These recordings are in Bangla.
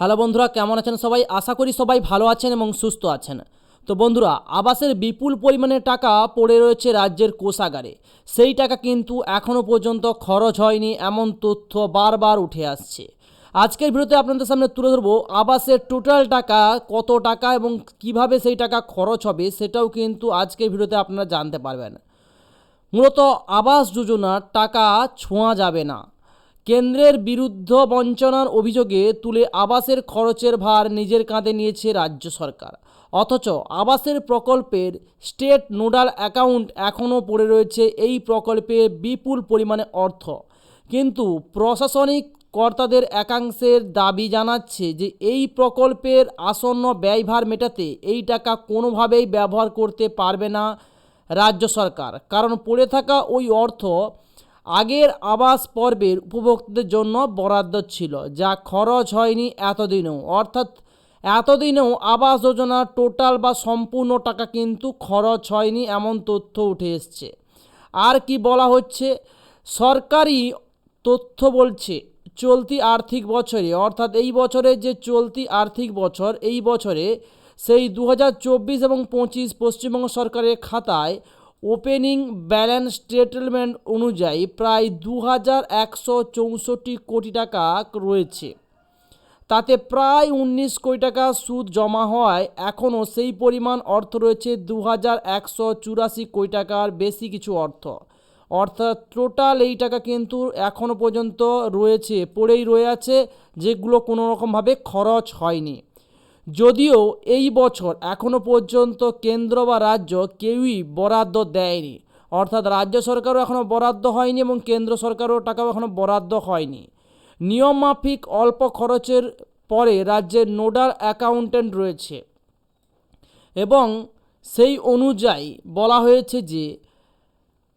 হ্যালো বন্ধুরা, কেমন আছেন সবাই? আশা করি সবাই ভালো আছেন এবং সুস্থ আছেন। তো বন্ধুরা, আবাসের বিপুল পরিমাণে টাকা পড়ে রয়েছে রাজ্যের কোষাগারে। সেই টাকা কিন্তু এখনও পর্যন্ত খরচ হয়নি, এমন তথ্য বারবার উঠে আসছে। আজকের ভিডিওতে আপনাদের সামনে তুলে ধরবো, আবাসের টোটাল টাকা, কত টাকা এবং কীভাবে সেই টাকা খরচ হবে সেটাও কিন্তু আজকের ভিডিওতে আপনারা জানতে পারবেন। মূলত আবাস যোজনার টাকা ছোঁয়া যাবে না। কেন্দ্রের বিরুদ্ধ বঞ্চনার অভিযোগে তুলে আবাসের খরচের ভার নিজের কাঁধে নিয়েছে রাজ্য সরকার। অথচ আবাসের প্রকল্পের স্টেট নোডাল অ্যাকাউন্ট এখনও পড়ে রয়েছে এই প্রকল্পে বিপুল পরিমাণে অর্থ। কিন্তু প্রশাসনিক কর্তাদের একাংশের দাবি জানাচ্ছে যে এই প্রকল্পের আসন্ন ব্যয়ভার মেটাতে এই টাকা কোনোভাবেই ব্যবহার করতে পারবে না রাজ্য সরকার। কারণ পড়ে থাকা ওই অর্থ আগের আবাস পর্বের উপভোক্তাদের জন্য বরাদ্দ ছিল, যা খরচ হয়নি এতদিনেও। অর্থাৎ এতদিনেও আবাস যোজনার টোটাল বা সম্পূর্ণ টাকা কিন্তু খরচ হয়নি এমন তথ্য উঠে এসছে। আর কি বলা হচ্ছে? সরকারি তথ্য বলছে, চলতি আর্থিক বছরে, অর্থাৎ এই বছরে যে চলতি আর্থিক বছর, এই বছরে সেই দু হাজার চব্বিশ এবং পঁচিশ পশ্চিমবঙ্গ সরকারের খাতায় ওপেনিং ব্যালেন্স স্টেটমেন্ট অনুযায়ী প্রায় দু হাজার একশো চৌষট্টি কোটি টাকা রয়েছে। তাতে প্রায় উনিশ কোটি টাকা সুদ জমা হওয়ায় এখনও সেই পরিমাণ অর্থ রয়েছে দু হাজার একশো চুরাশি কোটি টাকার বেশি কিছু অর্থ। অর্থাৎ টোটাল এই টাকা কিন্তু এখনও পর্যন্ত রয়েছে, পড়েই রয়ে আছে, যেগুলো কোনো রকমভাবে খরচ হয়নি। যদিও এই বছর এখনও পর্যন্ত কেন্দ্র বা রাজ্য কেউই বরাদ্দ দেয়নি। অর্থাৎ রাজ্য সরকারও এখনও বরাদ্দ হয়নি এবং কেন্দ্র সরকারও টাকাও এখনও বরাদ্দ হয়নি। নিয়মমাফিক অল্প খরচের পরে রাজ্যের নোডাল অ্যাকাউন্ট্যান্ট রয়েছে এবং সেই অনুযায়ী বলা হয়েছে যে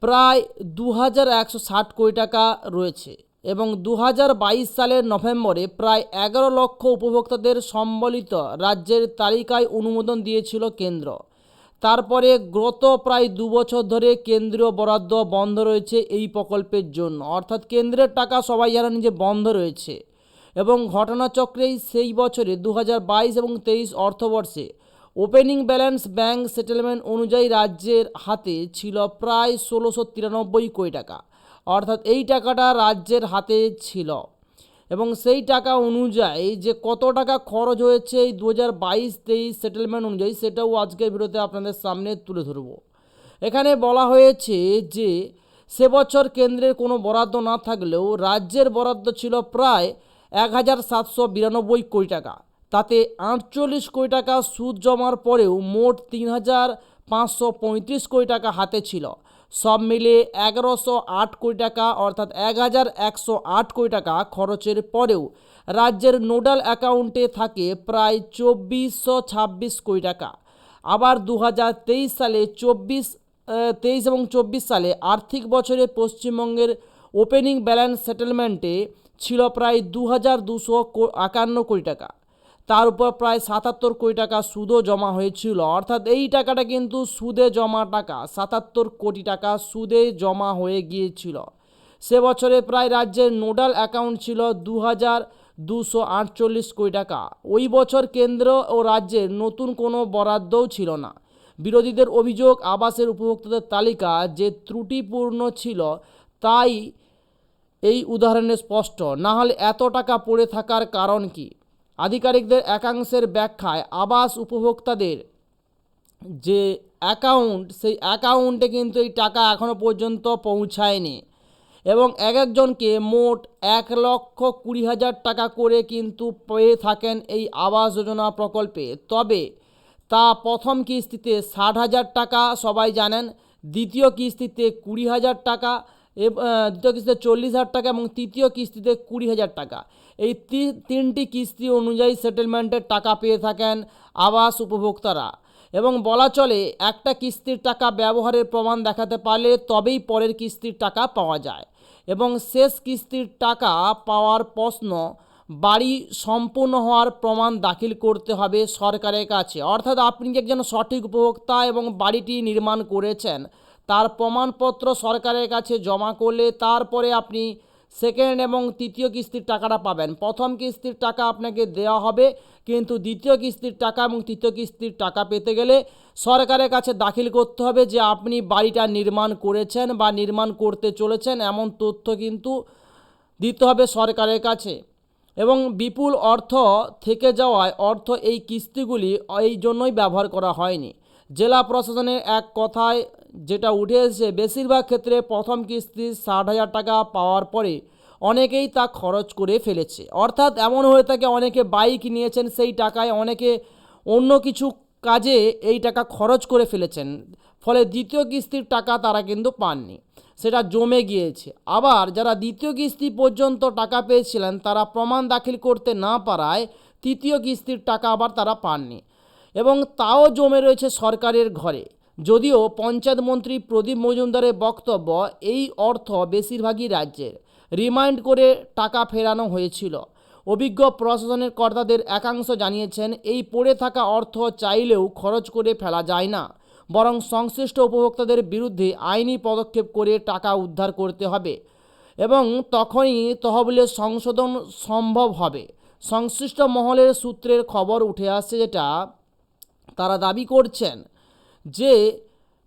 প্রায় দু হাজার একশো ষাট কোটি টাকা রয়েছে। এবং দু হাজার বাইশ সালের নভেম্বরে প্রায় এগারো লক্ষ উপভোক্তাদের সম্বলিত রাজ্যের তালিকায় অনুমোদন দিয়েছিল কেন্দ্র। তারপরে গত প্রায় দু বছর ধরে কেন্দ্রীয় বরাদ্দ বন্ধ রয়েছে এই প্রকল্পের জন্য। অর্থাৎ কেন্দ্রের টাকা সবাই জানেন যে বন্ধ রয়েছে। এবং ঘটনাচক্রেই সেই বছরে দু হাজার বাইশ এবং তেইশ অর্থবর্ষে ওপেনিং ব্যালেন্স ব্যাংক সেটেলমেন্ট অনুযায়ী রাজ্যের হাতে ছিল প্রায় ষোলোশো তিরানব্বই কোটি টাকা। অর্থাৎ এই টাকাটা রাজ্যের হাতে ছিল। এবং সেই টাকা অনুযায়ী যে কত টাকা খরচ হয়েছে এই দু হাজার বাইশ তেইশ সেটেলমেন্ট অনুযায়ী, সেটাও আজকের ভিডিওতে আপনাদের সামনে তুলে ধরব। এখানে বলা হয়েছে যে, সে বছর কেন্দ্রের কোনো বরাদ্দ না থাকলেও রাজ্যের বরাদ্দ ছিল প্রায় এক হাজার সাতশো বিরানব্বই কোটি টাকা। তাতে আটচল্লিশ কোটি টাকা সুদ জমার পরেও মোট তিন হাজার পাঁচশো পঁয়ত্রিশ কোটি টাকা হাতে ছিল। সব মিলে এগারোশো আট কোটি টাকা, অর্থাৎ এক হাজার একশো আট কোটি টাকা খরচের পরেও রাজ্যের নোডাল অ্যাকাউন্টে থাকে প্রায় চব্বিশশো ছাব্বিশ কোটি টাকা। আবার দু হাজার তেইশ সালে চব্বিশ তেইশ এবং চব্বিশ সালে আর্থিক বছরে পশ্চিমবঙ্গের ওপেনিং ব্যালেন্স সেটেলমেন্টে ছিল প্রায় দু হাজার দুশো একান্ন কোটি টাকা। তার উপর প্রায় সাতাত্তর কোটি টাকা সুদও জমা হয়েছিল। অর্থাৎ এই টাকাটা কিন্তু সুদে জমা টাকা, সাতাত্তর কোটি টাকা সুদে জমা হয়ে গিয়েছিল। সে বছরে প্রায় রাজ্যের নোডাল অ্যাকাউন্ট ছিল দু হাজার দুশো আটচল্লিশ কোটি টাকা। ওই বছর কেন্দ্র ও রাজ্যের নতুন কোনো বরাদ্দও ছিল না। বিরোধীদের অভিযোগ আবাসের উপভোক্তাদের তালিকা যে ত্রুটিপূর্ণ ছিল তাই এই উদাহরণে স্পষ্ট। না হলে এত টাকা পড়ে থাকার কারণ কি? আধিকারিকদের একাংশের ব্যাখ্যায় আবাস উপভোক্তাদের যে অ্যাকাউন্ট, সেই অ্যাকাউন্টে কিন্তু এই টাকা এখনও পর্যন্ত পৌঁছায়নি এবং এক একজনকে মোট এক লক্ষ কুড়ি হাজার টাকা করে কিন্তু পেয়ে থাকেন এই আবাস যোজনা প্রকল্পে। তবে তা প্রথম কিস্তিতে ষাট হাজার টাকা, সবাই জানেন। দ্বিতীয় কিস্তিতে কুড়ি হাজার টাকা দ্বিতীয় কিস্তিতে চল্লিশ হাজার টাকা এবং তৃতীয় কিস্তিতে কুড়ি হাজার টাকা। এই তিনটি কিস্তি অনুযায়ী সেটেলমেন্টের টাকা পেয়ে থাকেন আবাস উপভোক্তারা। এবং বলা চলে, একটা কিস্তির টাকা ব্যবহারের প্রমাণ দেখাতে পারলে তবেই পরের কিস্তির টাকা পাওয়া যায়। এবং শেষ কিস্তির টাকা পাওয়ার প্রশ্ন, বাড়ি সম্পূর্ণ হওয়ার প্রমাণ দাখিল করতে হবে সরকারের কাছে। অর্থাৎ আপনি একজন সঠিক উপভোক্তা এবং বাড়িটি নির্মাণ করেছেন? তার প্রমাণপত্র সরকারের কাছে জমা করলে তারপরে আপনি সেকেন্ড এবং তৃতীয় কিস্তির টাকাটা পাবেন। প্রথম কিস্তির টাকা আপনাকে দেওয়া হবে, কিন্তু দ্বিতীয় কিস্তির টাকা এবং তৃতীয় কিস্তির টাকা পেতে গেলে সরকারের কাছে দাখিল করতে হবে যে আপনি বাড়িটা নির্মাণ করেছেন বা নির্মাণ করতে চলেছেন এমন তথ্য কিন্তু দিতে হবে সরকারের কাছে। এবং বিপুল অর্থ থেকে যাওয়ায় অর্থ এই কিস্তিগুলি এই জন্যই ব্যবহার করা হয়নি। জেলা প্রশাসনের এক কথায় যেটা উঠে এসেছে, বেশিরভাগ ক্ষেত্রে প্রথম কিস্তি ষাট হাজার টাকা পাওয়ার পরে অনেকেই তা খরচ করে ফেলেছে। অর্থাৎ এমন হয়ে থাকে, অনেকে বাইক নিয়েছেন সেই টাকায়, অনেকে অন্য কিছু কাজে এই টাকা খরচ করে ফেলেছেন। ফলে দ্বিতীয় কিস্তির টাকা তারা কিন্তু পাননি, সেটা জমে গিয়েছে। আবার যারা দ্বিতীয় কিস্তি পর্যন্ত টাকা পেয়েছিলেন, তারা প্রমাণ দাখিল করতে না পারায় তৃতীয় কিস্তির টাকা আবার তারা পাননি। এবং তাও জমে রয়েছে সরকারের ঘরে। যদিও পঞ্চায়েত মন্ত্রী প্রদীপ মজুমদারের বক্তব্য, এই অর্থ বেশিরভাগই রাজ্যের। রিমাইন্ড করে টাকা ফেরানো হয়েছিল। অভিজ্ঞ প্রশাসনের কর্তাদের একাংশ জানিয়েছেন, এই পড়ে থাকা অর্থ চাইলেও খরচ করে ফেলা যায় না। বরং সংশ্লিষ্ট উপভোক্তাদের বিরুদ্ধে আইনি পদক্ষেপ করে টাকা উদ্ধার করতে হবে এবং তখনই তহবিলের সংশোধন সম্ভব হবে। সংশ্লিষ্ট মহলের সূত্রের খবর উঠে আসছে যেটা তারা দাবি করছেন। যে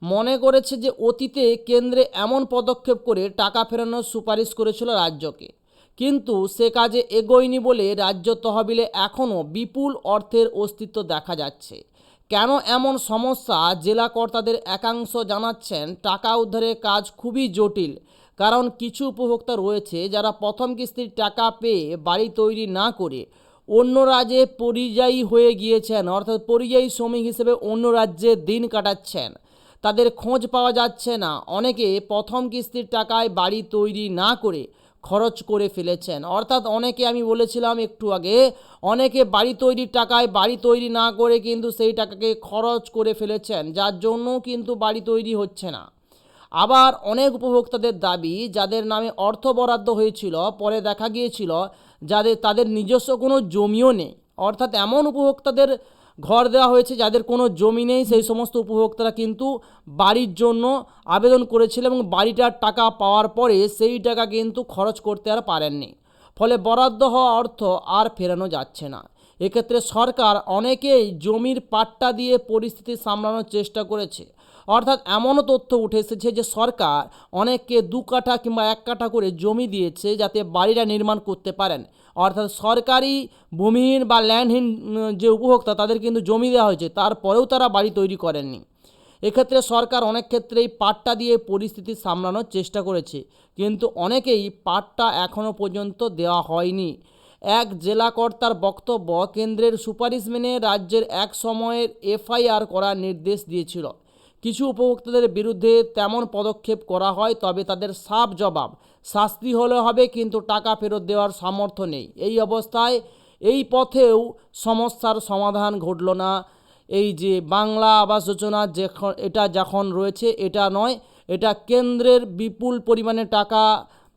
মনে করেছে যে অতীতে কেন্দ্রে এমন পদক্ষেপ করে টাকা ফেরানোর সুপারিশ করেছিল রাজ্যকে। কিন্তু সে কাজে এগোয়নি বলে রাজ্য তহবিলে এখনও বিপুল অর্থের অস্তিত্ব দেখা যাচ্ছে। কেন এমন সমস্যা? জেলা কর্তাদের একাংশ জানাচ্ছেন, টাকা উদ্ধারের কাজ খুবই জটিল, কারণ কিছু উপভোক্তা রয়েছে যারা প্রথম কিস্তির টাকা পেয়ে বাড়ি তৈরি না করে অন্য রাজ্যে পরিযায়ী হয়ে গিয়েছেন, অর্থাৎ পরিযায়ী শ্রমিক হিসেবে অন্য রাজ্যে দিন কাটাচ্ছেন। তাদের খোঁজ পাওয়া যাচ্ছে না। অনেকে প্রথম কিস্তির টাকায় বাড়ি তৈরি না করে খরচ করে ফেলেছেন। অর্থাৎ অনেকে, আমি বলেছিলাম একটু আগে, অনেকে বাড়ি তৈরির টাকায় বাড়ি তৈরি না করে কিন্তু সেই টাকাকে খরচ করে ফেলেছেন, যার জন্য কিন্তু বাড়ি তৈরি হচ্ছে না। আবার অনেক উপভোক্তাদের দাবি, যাদের নামে অর্থ বরাদ্দ হয়েছিল, পরে দেখা গিয়েছিল যাদের, তাদের নিজস্ব কোনো জমিও নেই। অর্থাৎ এমন উপভোক্তাদের ঘর দেওয়া হয়েছে যাদের কোনো জমি নেই, সেই সমস্ত উপভোক্তারা কিন্তু বাড়ির জন্য আবেদন করেছিল এবং বাড়িটার টাকা পাওয়ার পরে সেই টাকা কিন্তু খরচ করতে আর পারেননি। ফলে বরাদ্দ হওয়া অর্থ আর ফেরানো যাচ্ছে না। এক্ষেত্রে সরকার অনেকেই জমির পাট্টা দিয়ে পরিস্থিতি সামলানোর চেষ্টা করেছে। অর্থাৎ এমনও তথ্য উঠে এসেছে যে সরকার অনেককে দু কাঠা কিংবা এক কাঠা করে জমি দিয়েছে যাতে বাড়িটা নির্মাণ করতে পারেন। অর্থাৎ সরকারি ভূমিহীন বা ল্যান্ডহীন যে উপভোক্তা তাদের কিন্তু জমি দেওয়া হয়েছে, তারপরেও তারা বাড়ি তৈরি করেননি। এক্ষেত্রে সরকার অনেক ক্ষেত্রেই পাট্টা দিয়ে পরিস্থিতি সামলানোর চেষ্টা করেছে, কিন্তু অনেকেই পাট্টা এখনও পর্যন্ত দেওয়া হয়নি। এক জেলা কর্তার বক্তব্য কেন্দ্রের সুপারিশ মেনে রাজ্যের এক সময়ের এফআইআর করার নির্দেশ দিয়েছিল। কিছু উপভোক্তাদের বিরুদ্ধে তেমন পদক্ষেপ করা হয়, তবে তাদের সাফ জবাব, শাস্তি হলে হবে কিন্তু টাকা ফেরত দেওয়ার সামর্থ্য নেই। এই অবস্থায় এই পথেও সমস্যার সমাধান ঘটল না। এই যে বাংলা আবাস যোজনা যখন, এটা যখন রয়েছে, এটা নয়, এটা কেন্দ্রের বিপুল পরিমাণে টাকা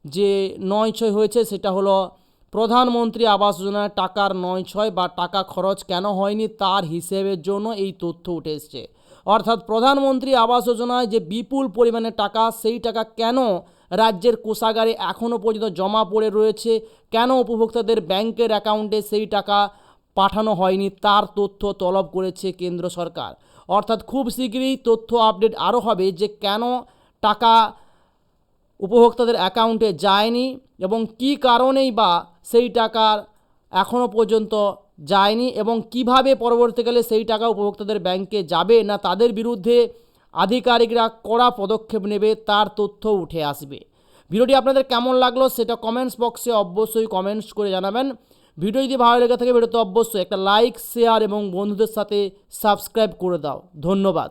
যে নয় ছয় হয়েছে, সেটা হলো প্রধানমন্ত্রী আবাস যোজনার টাকার নয় ছয় বা টাকা খরচ কেন হয়নি তার হিসেবের জন্য এই তথ্য উঠে এসছে। অর্থাৎ প্রধানমন্ত্রী আবাস যোজনায় যে বিপুল পরিমাণে টাকা, সেই টাকা কেন রাজ্যের কোষাগারে এখনও পর্যন্ত জমা পড়ে রয়েছে? কেন উপভোক্তাদের ব্যাংকের অ্যাকাউন্টে সেই টাকা পাঠানো হয়নি তার তথ্য তলব করেছে কেন্দ্র সরকার। অর্থাৎ খুব শীঘ্রই তথ্য আপডেট আরও হবে যে কেন টাকা উপভোক্তাদের অ্যাকাউন্টে যায়নি এবং কী কারণেই বা সেই টাকার এখনও পর্যন্ত যায়নি এবং কীভাবে পরবর্তীকালে সেই টাকা উপভোক্তাদের ব্যাংকে যাবে না তাদের বিরুদ্ধে আধিকারিকরা কড়া পদক্ষেপ নেবে তার তথ্য উঠে আসবে। ভিডিওটি আপনাদের কেমন লাগল সেটা কমেন্টস বক্সে অবশ্যই কমেন্টস করে জানাবেন। ভিডিও যদি ভালো লেগে থাকে ভিডিওতে অবশ্যই একটা লাইক, শেয়ার এবং বন্ধুদের সাথে সাবস্ক্রাইব করে দাও। ধন্যবাদ।